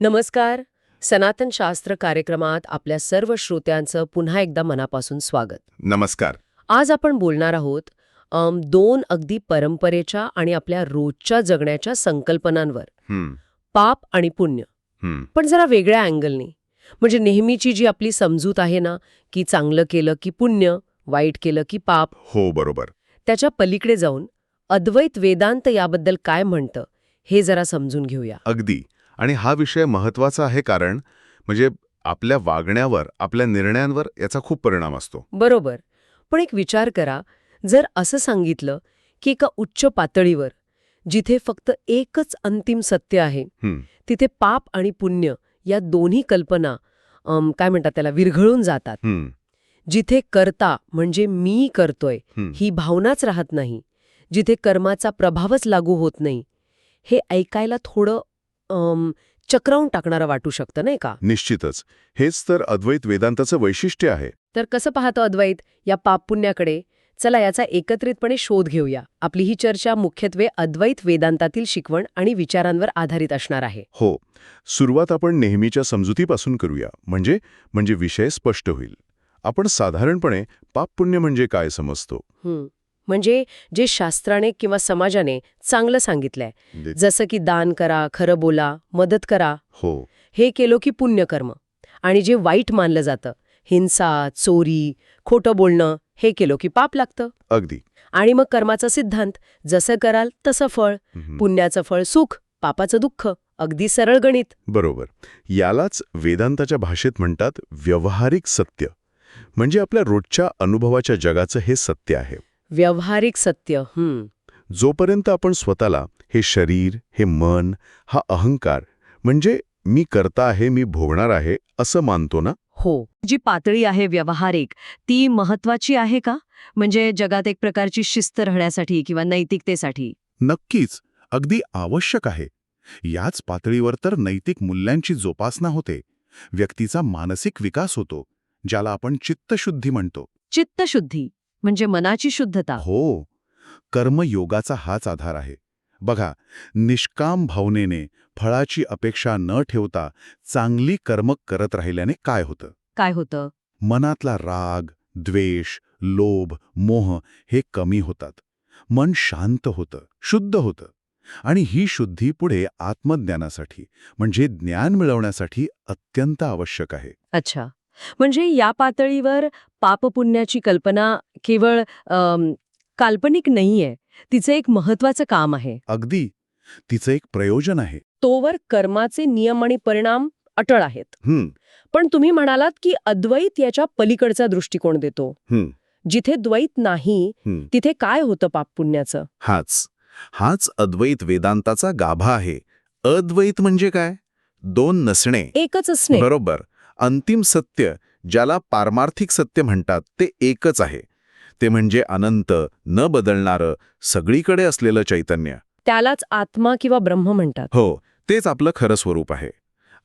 नमस्कार. सनातन शास्त्र कार्यक्रमात आपल्या सर्व श्रोत्यांचं पुन्हा एकदा मनापासून स्वागत. नमस्कार. आज आपण बोलणार आहोत अम, दोन अगदी परंपरेच्या आणि आपल्या रोजच्या जगण्याच्या संकल्पनांवर. पाप आणि पुण्य. पण जरा वेगळ्या अँगलनी. म्हणजे नेहमीची जी आपली समजूत आहे ना की चांगलं केलं की पुण्य वाईट केलं की पाप. हो बरोबर. त्याच्या पलीकडे जाऊन अद्वैत वेदांत याबद्दल काय म्हणतं हे जरा समजून घेऊया. अगदी. आणि हा विषय महत्त्वाचा आहे कारण म्हणजे आपल्या वागण्यावर आपल्या निर्णयांवर याचा खूप परिणाम असतो. बरोबर. पण एक विचार करा जर असं सांगितलं की एका उच्च पातळीवर जिथे फक्त एकच अंतिम सत्य आहे तिथे पाप आणि पुण्य या दोन्ही कल्पना काय म्हणतात त्याला विरघळून जातात. जिथे कर्ता म्हणजे मी करतोय हं. भावनाच राहत नाही. जिथे कर्माचा प्रभावच लागू होत नाही. हे ऐकायला थोडं चक्रावून टाकणारं वाटू शकतं नाही का? निश्चितच. हेच तर अद्वैत वेदांताचं वैशिष्ट्य आहे. तर कसं पाहतो अद्वैत? या पापपुण्याकडे चला याचा एकत्रितपणे शोध घेऊया. आपली ही चर्चा मुख्यत्वे अद्वैत वेदांतातील शिकवण आणि विचारांवर आधारित असणार आहे. हो. सुरुवात आपण नेहमीच्या समजुतीपासून करूया. म्हणजे म्हणजे विषय स्पष्ट होईल. आपण साधारणपणे पाप पुण्य म्हणजे काय समजतो. म्हणजे जे शास्त्राने किंवा समाजाने चांगलं सांगितलंय. जसं की दान करा खरं बोला मदत करा. हो. हे केलो की पुण्यकर्म. आणि जे वाईट मानलं जातं हिंसा चोरी खोटं बोलणं हे केलो की पाप लागतं. अगदी. आणि मग कर्माचा सिद्धांत जसं कराल तसं फळ. पुण्याचं फळ सुख पापाचं दुःख अगदी सरळ गणित. बरोबर. यालाच वेदांताच्या भाषेत म्हणतात व्यवहारिक सत्य. म्हणजे आपल्या रोजच्या अनुभवाच्या जगाचं हे सत्य आहे. व्यावहारिक सत्य. जोपर्यंत आपण स्वतःला हे शरीर हे मन हा अहंकार म्हणजे मी करता आहे मी भोगणार आहे असं मानतो ना? हो. जी पातळी आहे व्यावहारिक ती महत्वाची आहे का? म्हणजे जगात एक प्रकारची शिस्त राहण्यासाठी किंवा नैतिकतेसाठी? नक्कीच. अगदी आवश्यक आहे. याच पातळीवर तर नैतिक मूल्यांची जोपासना होते. व्यक्तीचा मानसिक विकास होतो ज्याला आपण चित्तशुद्धी म्हणतो. चित्तशुद्धी. म्हणजे मनाची शुद्धता. हो कर्मयोगाचा हाच आधार आहे. बघा निष्काम भावनेने फळाची अपेक्षा न ठेवता चांगली कर्म करत राहिल्याने काय होतं? काय होतं? मनातला राग द्वेष लोभ मोह हे कमी होतात. मन शांत होतं शुद्ध होतं. आणि ही शुद्धी पुढे आत्मज्ञानासाठी म्हणजे ज्ञान मिळवण्यासाठी अत्यंत आवश्यक आहे. अच्छा. म्हणजे या पातळीवर पापपुण्याची कल्पना केवळ काल्पनिक नाहीये. तिचं एक महत्वाचं काम आहे. अगदी. तिचं एक प्रयोजन आहे. तोवर कर्माचे नियम आणि परिणाम अटळ आहेत. पण तुम्ही म्हणालात की अद्वैत याच्या पलीकडचा दृष्टिकोन देतो. जिथे द्वैत नाही. तिथे काय होतं पाप पुण्याचं? हाच. हाच अद्वैत वेदांताचा गाभा आहे. अद्वैत म्हणजे काय? दोन नसणे. एकच असणे. बरोबर. अंतिम सत्य ज्याला पारमार्थिक सत्य म्हणतात ते एकच आहे. ते म्हणजे अनंत न बदलणारं सगळीकडे असलेलं चैतन्य. त्यालाच आत्मा किंवा ब्रह्म म्हणतात. हो तेच आपलं खरं स्वरूप आहे.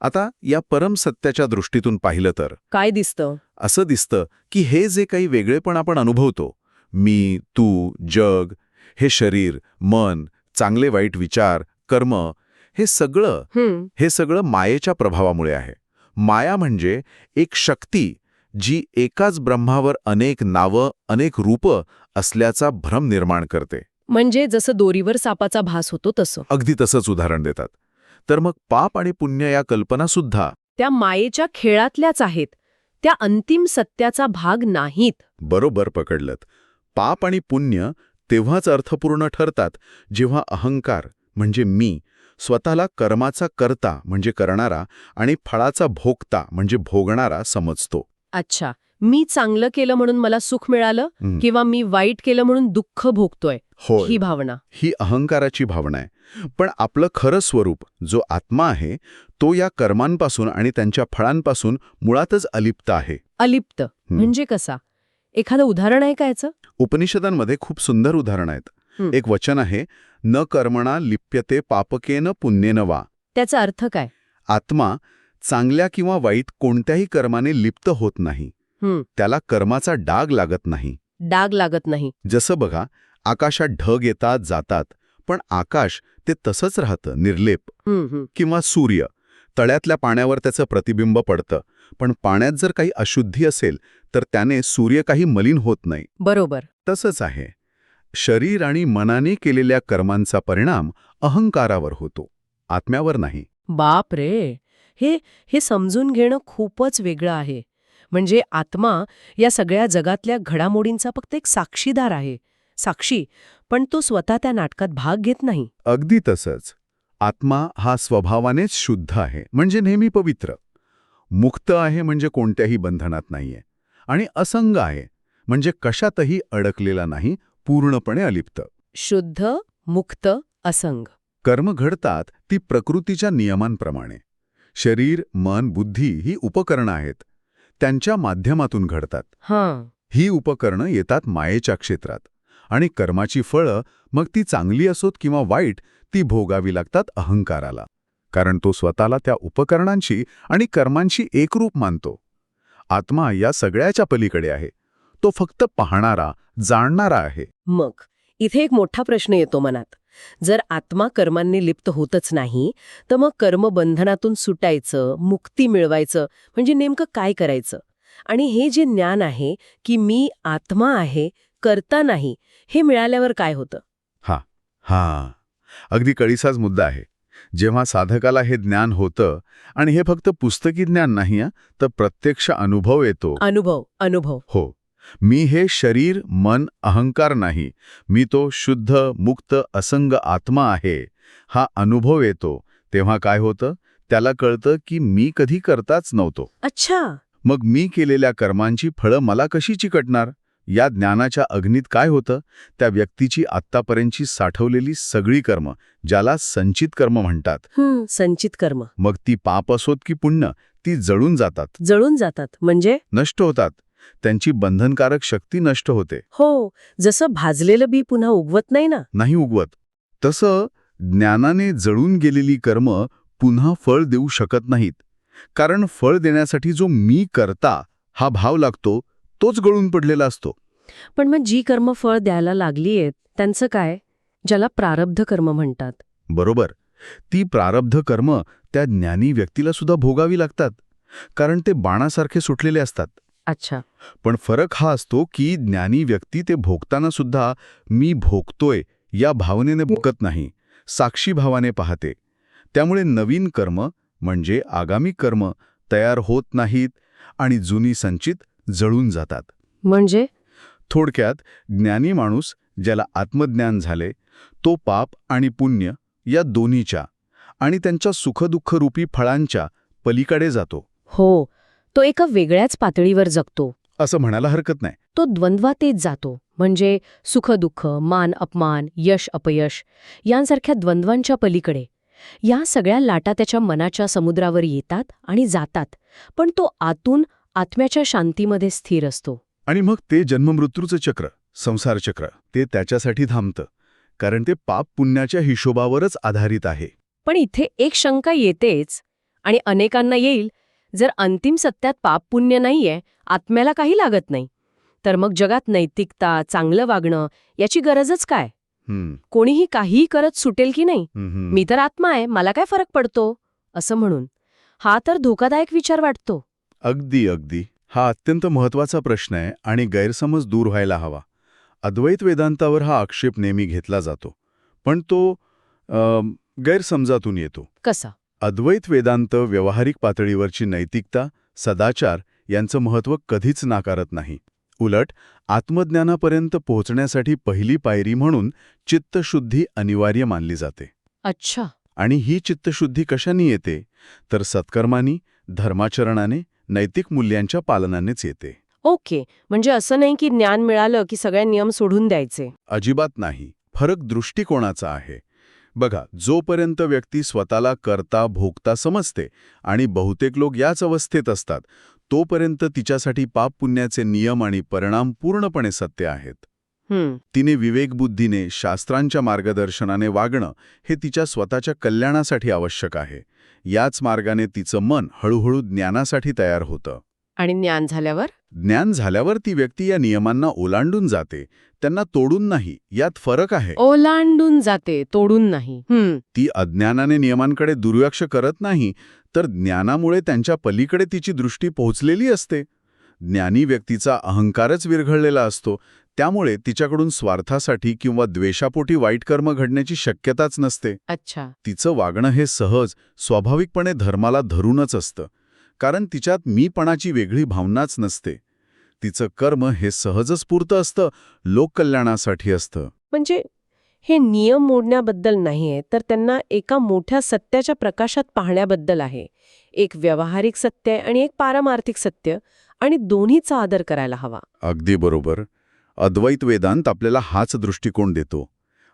आता या परम सत्याच्या दृष्टीतून पाहिलं तर? काय दिसतं? असं दिसतं की हे जे काही वेगळेपण आपण अनुभवतो मी तू जग हे शरीर मन चांगले वाईट विचार कर्म हे सगळं हं हे सगळं मायेच्या प्रभावामुळे आहे. माया म्हणजे एक शक्ती जी एकाच ब्रह्मावर अनेक नावं अनेक रूपं असल्याचा भ्रम निर्माण करते. म्हणजे जसं दोरीवर सापाचा भास होतो तसं. अगदी तसंच उदाहरण देतात. तर मग पाप आणि पुण्य या कल्पनासुद्धा त्या मायेच्या खेळातल्याच आहेत. त्या अंतिम सत्याचा भाग नाहीत. बरोबर पकडलत. पाप आणि पुण्य तेव्हाच अर्थपूर्ण ठरतात जेव्हा अहंकार म्हणजे मी स्वतःला कर्माचा कर्ता म्हणजे करणारा आणि फळाचा भोगता म्हणजे भोगणारा समजतो. अच्छा मी चांगलं केलं म्हणून मला सुख मिळालं हं. किंवा मी वाईट केलं म्हणून दुःख भोगतोय? होय. ही भावना. ही अहंकाराची भावना आहे. पण आपलं खरं स्वरूप जो आत्मा आहे तो या कर्मांपासून आणि त्यांच्या फळांपासून मुळातच अलिप्त आहे. अलिप्त. म्हणजे कसा? एखादं उदाहरण आहे का याचं? उपनिषदांमध्ये खूप सुंदर उदाहरण आहेत. हं. एक वचन आहे न कर्मणा लिप्यते पापकेन पुण्येन वा. त्याचा अर्थ काय? आत्मा चांगल्या किंवा वाईट कोणत्याही कर्माने लिप्त होत नाही. त्याला कर्माचा डाग लागत नाही. डाग लागत नाही. जसं बघा आकाशात ढग येतात जातात पण आकाश ते तसंच राहतं निर्लेप. किंवा सूर्य. तळ्यातल्या पाण्यावर त्याचं प्रतिबिंब पडतं पण पाण्यात जर काही अशुद्धी असेल तर त्याने सूर्य काही मलिन होत नाही. बरोबर. तसंच आहे. शरीर आणि मनाने केलेल्या कर्मांचा परिणाम अहंकारावर होतो आत्म्यावर नाही. बाप रे हे हे समजून घेणं खूपच वेगळं आहे. म्हणजे आत्मा या सगळ्या जगातल्या घडामोडींचा फक्त एक साक्षीदार आहे. साक्षी पण तो स्वतः त्या नाटकात भाग घेत नाही. अगदी तसंच. आत्मा हा स्वभावानेच शुद्ध आहे म्हणजे नेहमी पवित्र. मुक्त आहे म्हणजे कोणत्याही बंधनात नाहीये. आणि असंग आहे म्हणजे कशातही अडकलेला नाही पूर्णपणे अलिप्त. शुद्ध मुक्त असंग. कर्म घडतात ती प्रकृतीच्या नियमांप्रमाणे. शरीर मन बुद्धी ही उपकरणं आहेत. त्यांच्या माध्यमातून घडतात. हां. ही उपकरणं येतात मायेच्या क्षेत्रात आणि कर्माची फळं मग ती चांगली असोत किंवा वाईट ती भोगावी लागतात अहंकाराला. कारण तो स्वतःला त्या उपकरणांशी आणि कर्मांशी एकरूप मानतो. आत्मा या सगळ्याच्या पलीकडे आहे. तो फक्त पाहणारा जाणणारा आहे. मग इथे एक मोठा प्रश्न येतो मनात. जर आत्मा कर्मांनी लिप्त होतच नाही तर मग कर्मबंधनातून सुटायचं मुक्ती मिळवायचं म्हणजे नेमकं काय करायचं? आणि हे जे ज्ञान आहे की मी आत्मा आहे करता नाही हे मिळाल्यावर काय होतं? हां अगदी कळीसाच मुद्दा आहे. जेव्हा साधकाला हे ज्ञान होतं आणि हे फक्त पुस्तकी ज्ञान नाही हं, तर प्रत्यक्ष अनुभव येतो. अनुभव अनुभव. हो. मी हे शरीर मन अहंकार नाही. मी तो शुद्ध मुक्त असंग आत्मा आहे. हा अनुभव येतो. तेव्हा काय होतं? त्याला कळतं की मी कधी करताच नव्हतो. अच्छा. मग मी केलेल्या कर्मांची फळं मला कशी चिकटणार? या ज्ञानाच्या अग्नीत काय होतं? त्या व्यक्तीची आत्तापर्यंतची साठवलेली सगळी कर्म ज्याला संचित कर्म म्हणतात. संचित कर्म. मग ती पाप असोत की पुण्य? ती जळून जातात. जळून जातात. म्हणजे? नष्ट होतात. त्यांची बंधनकारक शक्ती नष्ट होते. हो जसं भाजलेलं बी पुन्हा उगवत नाही ना? नाही उगवत. तसं ज्ञानाने जळून गेलेली कर्म पुन्हा फळ देऊ शकत नाहीत. कारण फळ देण्यासाठी जो मी करता हा भाव लागतो तोच गळून पडलेला असतो. पण मग जी कर्म फळ द्यायला लागलीयेत त्यांचं काय? ज्याला प्रारब्ध कर्म म्हणतात. बरोबर. ती प्रारब्ध कर्म त्या ज्ञानी व्यक्तीला सुद्धा भोगावी लागतात. कारण ते बाणासारखे सुटलेले असतात. अच्छा. पण फरक हा असतो की ज्ञानी व्यक्ती ते भोगताना सुद्धा मी भोगतोय या भावनेने भोगत नाही साक्षी भावाने पाहते. त्यामुळे नवीन कर्म म्हणजे आगामी कर्म तयार होत नाहीत आणि जुनी संचित जळून जातात. म्हणजे? थोडक्यात ज्ञानी माणूस ज्याला आत्मज्ञान झाले तो पाप आणि पुण्य या दोन्हीच्या आणि त्यांच्या सुखदुःखरूपी फळांच्या पलीकडे जातो. हो तो एका वेगळ्याच पातळीवर जगतो. असं म्हणायला हरकत नाही. तो द्वंद्वातेच जातो. म्हणजे सुखदुःख मान अपमान यश अपयश यांसारख्या द्वंद्वांच्या पलीकडे. या सगळ्या लाटा त्याच्या मनाच्या समुद्रावर येतात आणि जातात. पण तो आतून आत्म्याच्या शांतीमध्ये स्थिर असतो. आणि मग ते जन्ममृत्यूचं चक्र संसार चक्र ते त्याच्यासाठी थांबतं. कारण ते पाप पुण्याच्या हिशोबावरच आधारित आहे. पण इथे एक शंका येतेच आणि अनेकांना येईल जर अंतिम सत्यात पाप पुण्य नाहीये आत्म्याला काही लागत नाही. तर मग जगात नैतिकता चांगलं वागणं याची गरजच काय? कोणीही काहीही करत सुटेल की नाही? मी तर आत्मा आहे मला काय फरक पडतो? असं म्हणून. हा तर धोकादायक विचार वाटतो. अगदी अगदी. हा अत्यंत महत्त्वाचा प्रश्न आहे आणि गैरसमज दूर व्हायला हवा. अद्वैत वेदांतावर हा आक्षेप नेहमी घेतला जातो. पण तो गैरसमजातून येतो. कसा? अद्वैत वेदांत व्यावहारिक पातळीवरची नैतिकता सदाचार यांचं महत्त्व कधीच नाकारत नाही. उलट आत्मज्ञानापर्यंत पोहोचण्यासाठी पहिली पायरी म्हणून चित्तशुद्धी अनिवार्य मानली जाते. अच्छा. आणि ही चित्तशुद्धी कशाने येते? तर सत्कर्मानी धर्माचरणाने नैतिक मूल्यांच्या पालनानेच येते. ओके म्हणजे असं नाही की ज्ञान मिळालं की सगळे नियम सोडून द्यायचे. अजिबात नाही. फरक दृष्टिकोनाचा आहे. बघा जोपर्यंत व्यक्ती स्वतःला करता भोगता समजते आणि बहुतेक लोक याच अवस्थेत असतात तोपर्यंत तिच्यासाठी पाप पुण्याचे नियम आणि परिणाम पूर्णपणे सत्य आहेत. तिने विवेकबुद्धीने शास्त्रांच्या मार्गदर्शनाने वागणं हे तिच्या स्वतःच्या कल्याणासाठी आवश्यक आहे. याच मार्गाने तिचं मन हळूहळू ज्ञानासाठी तयार होतं. आणि ज्ञान झाल्यावर? ज्ञान झाल्यावर ती व्यक्ती या नियमांना ओलांडून जाते. त्यांना तोडून नाही यात फरक आहे. ओलांडून जाते तोडून नाही. ती अज्ञानाने नियमांकडे दुर्लक्ष करत नाही तर ज्ञानामुळे त्यांच्या पलीकडे तिची दृष्टी पोहोचलेली असते. ज्ञानी व्यक्तीचा अहंकारच विरघळलेला असतो. त्यामुळे तिच्याकडून स्वार्थासाठी किंवा द्वेषापोटी वाईट कर्म घडण्याची शक्यताच नसते. अच्छा. तिचं वागणं हे सहज स्वाभाविकपणे धर्माला धरूनच असतं. कारण तिच्यात मीपणाची वेगळी भावनाच नसते. तिचं कर्म हे सहजच स्फूर्त असतं लोककल्याणासाठी असतं. म्हणजे हे नियम मोडण्याबद्दल नाहीये तर त्यांना एका मोठ्या सत्याच्या प्रकाशात पाहण्याबद्दल आहे. एक व्यावहारिक सत्य आहे आणि एक पारमार्थिक सत्य आणि दोन्हीचा आदर करायला हवा. अगदी बरोबर. अद्वैत वेदांत आपल्याला हाच दृष्टिकोन देतो.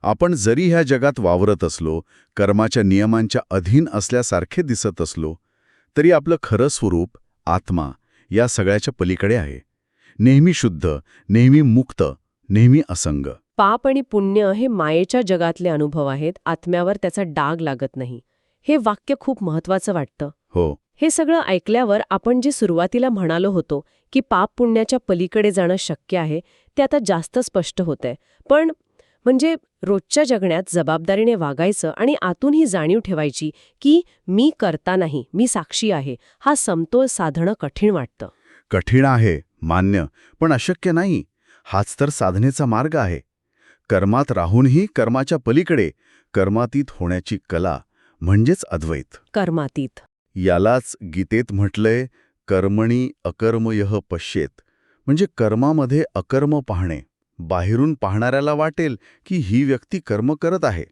आपण जरी ह्या जगात वावरत असलो कर्माच्या नियमांच्या अधीन असल्यासारखे दिसत असलो तरी आपलं खरं स्वरूप आत्मा या सगळ्याच्या पलीकडे आहे. नेहमी शुद्ध नेहमी मुक्त नेहमी असंग. पाप आणि पुण्य हे मायेच्या जगातले अनुभव आहेत आत्म्यावर त्याचा डाग लागत नाही. हे वाक्य खूप महत्वाचं वाटतं. हो. हे सगळं ऐकल्यावर आपण जे सुरुवातीला म्हणालो होतो की पाप पुण्याच्या पलीकडे जाणं शक्य आहे ते आता जास्त स्पष्ट होतंय. पण म्हणजे रोजच्या जगण्यात जबाबदारीने वागायचं आणि आतून ही जाणीव ठेवायची की मी करता नाही मी साक्षी आहे हा समतोल साधणं कठीण वाटतं. कठीण आहे मान्य पण अशक्य नाही. हाच तर साधनेचा मार्ग आहे. कर्मात राहूनही कर्माच्या पलीकडे कर्मातीत होण्याची कला म्हणजेच अद्वैत. कर्मातीत. यालाच गीतेत म्हटलंय कर्मणी अकर्मयः पश्येत. म्हणजे कर्मामध्ये अकर्म पाहणे. बाहेरून पाहणाऱ्याला वाटेल की ही व्यक्ती कर्म करत आहे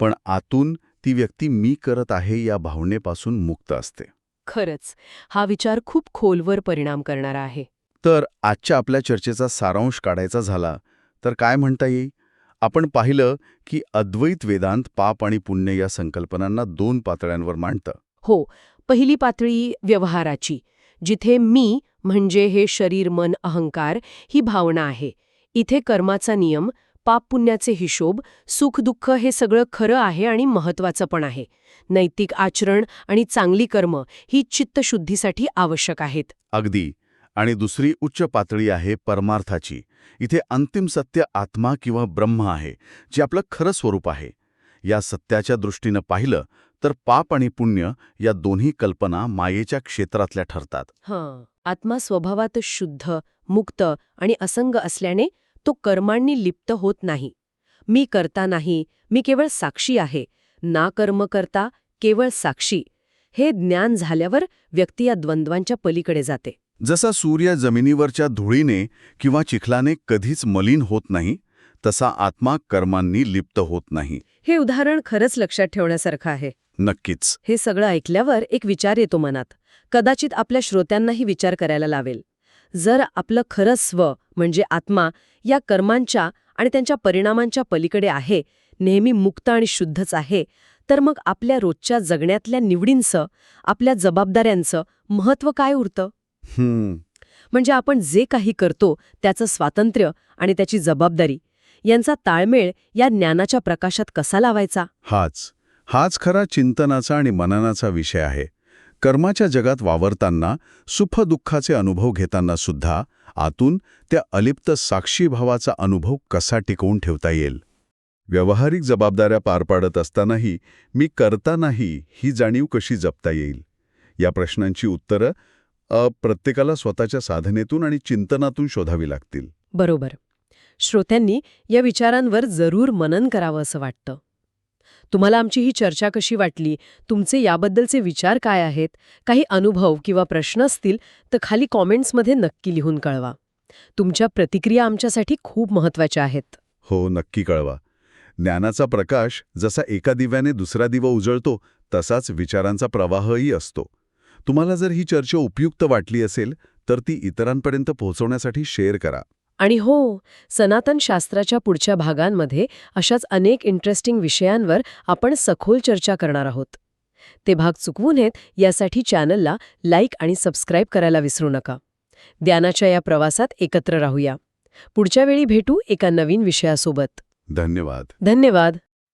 पण आतून ती व्यक्ती मी करत आहे या भावनेपासून मुक्त असते. खरंच हा विचार खूप खोलवर परिणाम करणारा आहे. तर आजच्या आपल्या चर्चेचा सारांश काढायचा झाला तर काय म्हणता येईल? आपण पाहिलं की अद्वैत वेदांत पाप आणि पुण्य या संकल्पनांना दोन पातळ्यांवर मांडतं. हो पहिली पातळी व्यवहाराची जिथे मी म्हणजे हे शरीर मन अहंकार ही भावना आहे. इथे कर्माचा नियम पाप पुण्याचे हिशोब सुख दुःख हे सगळं खरं आहे आणि महत्वाचं पण आहे. नैतिक आचरण आणि चांगली कर्म ही चित्तशुद्धीसाठी आवश्यक आहेत. अगदी. आणि दुसरी उच्च पातळी आहे परमार्थाची. इथे अंतिम सत्य आत्मा किंवा ब्रह्म आहे जे आपलं खरं स्वरूप आहे. या सत्याच्या दृष्टीनं पाहिलं तर पाप आणि पुण्य या दोन्ही कल्पना मायेच्या क्षेत्रातल्या ठरतात. हं. आत्मा स्वभावात शुद्ध मुक्त आणि असंग असल्याने तो कर्मांनी लिप्त होत नाही. मी करता नाही मी केवळ साक्षी आहे. ना कर्म करता केवळ साक्षी. हे ज्ञान झाल्यावर व्यक्ती या द्वंद्वांच्या पलीकडे जाते. जसा सूर्य जमिनीवरच्या धुळीने किंवा चिखलाने कधीच मलिन होत नाही तसा आत्मा कर्मांनी लिप्त होत नाही. हे उदाहरण खरंच लक्षात ठेवण्यासारखं आहे. नक्कीच. हे सगळं ऐकल्यावर एक विचार येतो मनात. कदाचित आपल्या श्रोत्यांनाही विचार करायला लावेल. जर आपलं खरं स्व म्हणजे आत्मा या कर्मांच्या आणि त्यांच्या परिणामांच्या पलीकडे आहे नेहमी मुक्त आणि शुद्धच आहे तर मग आपल्या रोजच्या जगण्यातल्या निवडींचं आपल्या जबाबदाऱ्यांचं महत्त्व काय उरतं? म्हणजे आपण जे काही करतो त्याचं स्वातंत्र्य आणि त्याची जबाबदारी यांचा ताळमेळ या ज्ञानाच्या प्रकाशात कसा लावायचा? हाच हाच खरा चिंतनाचा आणि मननाचा विषय आहे. कर्माच्या जगात वावरताना सुखदुःखाचे अनुभव घेताना सुद्धा आतून त्या अलिप्त साक्षीभावाचा अनुभव कसा टिकवून ठेवता येईल? व्यावहारिक जबाबदाऱ्या पार पाडत असतानाही मी करता नाही ही जाणीव कशी जपता येईल? या प्रश्नांची उत्तरं प्रत्येकाला स्वतःच्या साधनेतून आणि चिंतनातून शोधावी लागतील. बरोबर. श्रोत्यांनी या विचारांवर जरूर मनन करावं असं वाटतं. तुम्हाला आमची ही चर्चा कशी वाटली? तुमचे याबद्दलचे विचार काय आहेत? काही अनुभव किंवा प्रश्न असतील तर खाली कॉमेंट्समध्ये नक्की लिहून कळवा. तुमच्या प्रतिक्रिया आमच्यासाठी खूप महत्त्वाच्या आहेत. हो नक्की कळवा. ज्ञानाचा प्रकाश जसा एका दिव्याने दुसरा दिवा उजळतो तसाच विचारांचा प्रवाहही असतो. तुम्हाला जर ही चर्चा उपयुक्त वाटली असेल तर ती इतरांपर्यंत पोहोचवण्यासाठी शेअर करा. आणि हो सनातन शास्त्राच्या पुढच्या भागांमध्ये अशाच अनेक इंटरेस्टिंग विषयांवर आपण सखोल चर्चा करणार आहोत. ते भाग चुकवू नयेत यासाठी चॅनलला लाईक आणि सबस्क्राईब करायला विसरू नका. ज्ञानाच्या या प्रवासात एकत्र राहूया. पुढच्या वेळी भेटू एका नवीन विषयासोबत. धन्यवाद. धन्यवाद.